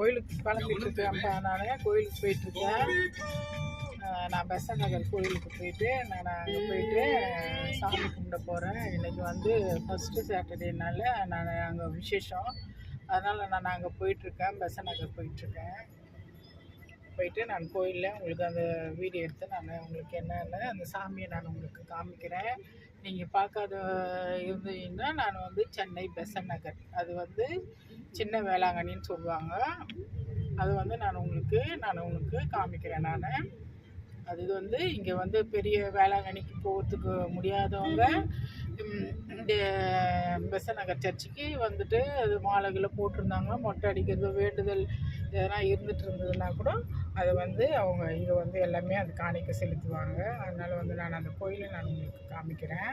கோயிலுக்கு கிளம்பிட்டு இருக்கேன்ப்பா நான் கோயிலுக்கு போயிட்டுருக்கேன் நான் பெசன் நகர் கோயிலுக்கு போயிட்டு நான் அங்கே போயிட்டு சாமி கும்பிட போகிறேன் இன்றைக்கி வந்து ஃபஸ்ட்டு சாட்டர்டேனால நான் அங்கே விசேஷம். அதனால் நான் அங்கே போயிட்டுருக்கேன் பெசன் நகர் போயிட்டுருக்கேன் போயிட்டு நான் கோயிலில் உங்களுக்கு அந்த வீடியோ எடுத்து நான் உங்களுக்கு என்னென்ன அந்த சாமியை நான் உங்களுக்கு காமிக்கிறேன். நீங்கள் பார்க்காத இருந்தீங்கன்னா நான் வந்து சென்னை பெசன் நகர். அது வந்து சின்ன வேளாங்கண்ணின்னு சொல்லுவாங்க. அது வந்து நான் உங்களுக்கு நான் உங்களுக்கு காமிக்கிறேன் நான். அது வந்து இங்கே வந்து பெரிய வேளாங்கண்ணிக்கு போகிறதுக்கு முடியாதவங்க இந்த பெசன் நகர் சர்ச்சுக்கு வந்துட்டு அது மாலைகளை போட்டிருந்தாங்க. மொட்டை அடிக்கிறது வேண்டுதல் எதனா இருந்துட்டு இருந்ததுன்னா கூட அதை வந்து அவங்க இதை வந்து எல்லாமே அது காணிக்க செலுத்துவாங்க. அதனால் வந்து நான் அந்த கோயிலை நான் உங்களுக்கு காமிக்கிறேன்.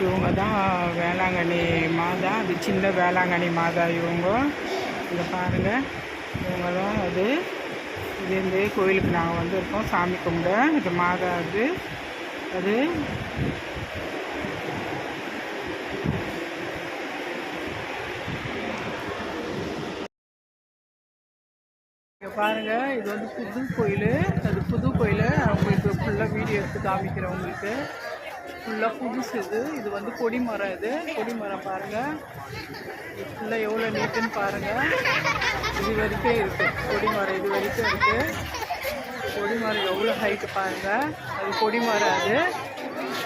இவங்க தான் வேளாங்கண்ணி மாதா. அது சின்ன வேளாங்கண்ணி மாதா இவங்க. இதை பாருங்கள் இவங்க தான் அது இது கோயிலுக்கு நாங்கள் வந்திருக்கோம். சாமி கும்பிட. இது மாதா அது அது. பாருங்கள் பாருங்க இது வந்து புது கோயில். அது புது கோயில். உங்களுக்கு ஃபுல்லாக வீடியோ எடுத்து காமிக்கிறேன் உங்களுக்கு. ஃபுல்லாக புதுசு இது. இது வந்து கொடிமரம் இது. கொடிமரம் பாருங்க. இது ஃபுல்லாக எவ்வளோ நீட்டுன்னு பாருங்க. இது வரைக்கும் இருக்கு. கொடிமரம் இது வரைக்கும் இருக்கு. கொடிமரம் எவ்வளோ ஹைட்டு பாருங்க. அது கொடிமரம் அது.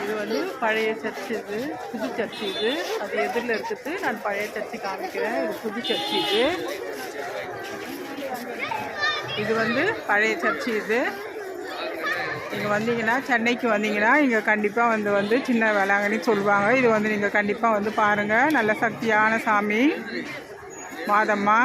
இது வந்து பழைய சர்ச் இது. புது சர்ச் இது. அது எதிரில் இருக்குது. நான் பழைய சர்ச்சு காமிக்கிறேன். இது புது சர்ச் இது. இது வந்து பழைய சர்ச்சு இது. நீங்கள் வந்தீங்கன்னா சென்னைக்கு வந்தீங்கன்னா இங்கே கண்டிப்பாக வந்து வந்து சின்ன வேளாங்கண்ணி சொல்லுவாங்க. இது வந்து நீங்கள் கண்டிப்பாக வந்து பாருங்கள் நல்ல சக்தியான சாமி. மாதம்மா.